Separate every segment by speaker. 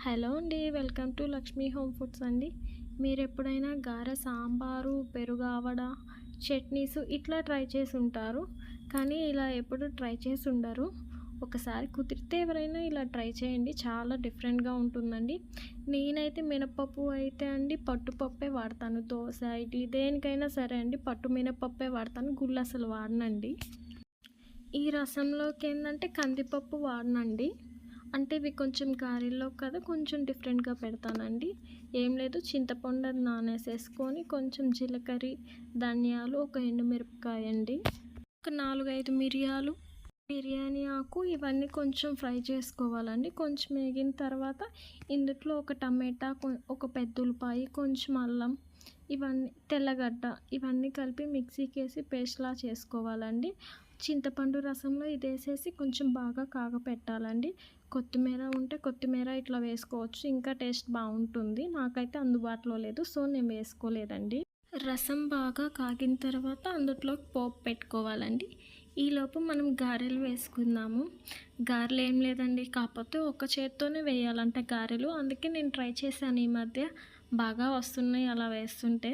Speaker 1: Hello అండి welcome to Lakshmi home foods అండి. మీరు ఎప్పుడైనా గారె సాంబారు పెరుగు ఆవడ చట్నీస్ ఇట్లా ట్రై చేసి ఉంటారు కానీ ఇలా ఎప్పుడు ట్రై చేసి ఉండరు ఒకసారి కుదిరితే ఎవరైనా ఇలా ట్రై చేయండి చాలా డిఫరెంట్గా ఉంటుందండి. నేనైతే మినపప్పు అయితే అండి పట్టుపప్పే వాడతాను. దోశ ఇడ్లీ దేనికైనా సరే అండి పట్టు మినపప్పే వాడతాను. గుళ్ళు అసలు వాడనండి. ఈ రసంలోకి ఏంటంటే కందిపప్పు వాడనండి. అంటే ఇవి కొంచెం గారెల్లో కదా కొంచెం డిఫరెంట్గా పెడతానండి. ఏం లేదు చింతపండు అది నానేసేసుకొని కొంచెం జీలకర్ర ధనియాలు ఒక ఎండుమిరపకాయ అండి. ఒక నాలుగైదు మిరియాలు. బిర్యానీ ఆకు ఇవన్నీ కొంచెం ఫ్రై చేసుకోవాలండి. కొంచెం వేగిన తర్వాత ఇందులో ఒక టమాటా ఒక పెద్ద ఉల్లిపాయ కొంచెం అల్లం ఇవన్నీ తెల్లగడ్డ ఇవన్నీ కలిపి మిక్సీకి వేసి పేస్ట్లా చేసుకోవాలండి. చింతపండు రసంలో ఇది వేసేసి కొంచెం బాగా కాగపెట్టాలండి. కొత్తిమీర ఉంటే కొత్తిమీర ఇట్లా వేసుకోవచ్చు. ఇంకా టేస్ట్ బాగుంటుంది. నాకైతే అందుబాటులో లేదు సో నేను వేసుకోలేదండి. రసం బాగా కాగిన తర్వాత అందులోకి పోపు పెట్టుకోవాలండి. ఈలోపు మనం గారెలు వేసుకుందాము. గారెలు ఏం లేదండి. కాకపోతే ఒక చేత్తోనే వేయాలంటే గారెలు. అందుకే నేను ట్రై చేశాను ఈ మధ్య. బాగా వస్తున్నాయి అలా వేస్తుంటే.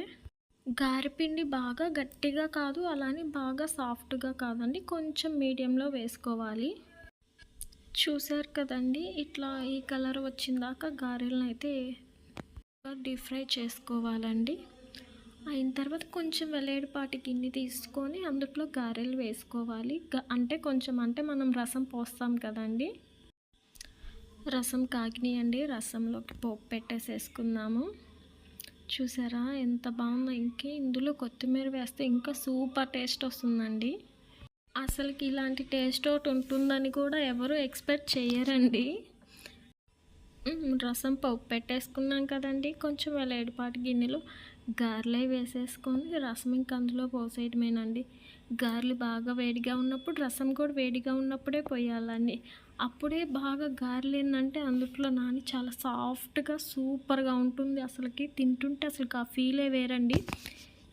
Speaker 1: గారెపిండి బాగా గట్టిగా కాదు అలానే బాగా సాఫ్ట్గా కాదండి. కొంచెం మీడియంలో వేసుకోవాలి. చూసారు కదండి ఇట్లా ఈ కలర్ వచ్చిందాక గారెలను అయితే డీప్ ఫ్రై చేసుకోవాలండి. అయిన తర్వాత కొంచెం వెలేడుపాటి గిన్నె తీసుకొని అందుట్లో గారెలు వేసుకోవాలి. అంటే కొంచెం అంటే మనం రసం పోస్తాం కదండి. రసం కాగినాయండి రసంలోకి పోపు పెట్టేసేసుకుందాము. చూసారా? ఎంత బాగుందో. ఇంకే ఇందులో కొత్తిమీర వేస్తే ఇంకా సూపర్ టేస్ట్ వస్తుందండి. అసలుకి ఇలాంటి టేస్ట్ ఒకటి ఉంటుందని కూడా ఎవరు ఎక్స్పెక్ట్ చేయరండి రసం పప్పు పెట్టేసుకున్నాం కదండి. కొంచెం ఏడుపాటి గిన్నెలో గారెలే వేసేసుకొని రసం ఇంక అందులో పోసేయడమేనండి గారెలు బాగా వేడిగా ఉన్నప్పుడు రసం కూడా వేడిగా ఉన్నప్పుడే పోయాలండి. అప్పుడే బాగా గారెలు ఏంటంటే అందుట్లో నాని చాలా సాఫ్ట్గా సూపర్గా ఉంటుంది. అసలుకి తింటుంటే అసలు ఆ ఫీలే వేరండి.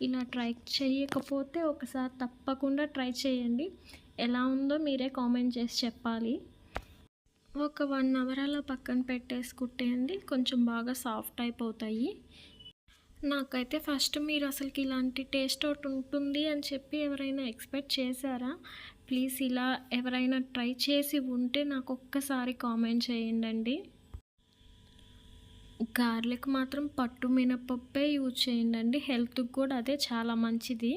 Speaker 1: ఇలా ట్రై చేయకపోతే ఒకసారి తప్పకుండా ట్రై చేయండి. ఎలా ఉందో మీరే కామెంట్ చేసి చెప్పాలి. ఒక వన్ అవర్ అలా పక్కన పెట్టేసి కుట్టేయండి కొంచెం బాగా సాఫ్ట్ అయిపోతాయి. నాకైతే ఫస్ట్ మీరు అసలుకి ఇలాంటి టేస్ట్ ఒకటి ఉంటుంది అని చెప్పి ఎవరైనా ఎక్స్పెక్ట్ చేశారా? ప్లీజ్ ఇలా ఎవరైనా ట్రై చేసి ఉంటే నాకు ఒక్కసారి కామెంట్ చేయండి గార్లిక్ మాత్రం పట్టు మినపప్పే యూజ్ చేయండి హెల్త్కి కూడా అదే చాలా మంచిది.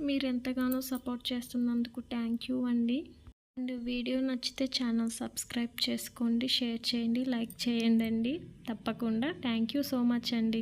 Speaker 1: మీరు ఎంతగానో సపోర్ట్ చేస్తున్నందుకు థ్యాంక్ యూ అండి. అండ్ వీడియో నచ్చితే ఛానల్ సబ్స్క్రైబ్ చేసుకోండి షేర్ చేయండి లైక్ చేయండి అండి తప్పకుండా. థ్యాంక్ యూ సో మచ్ అండి.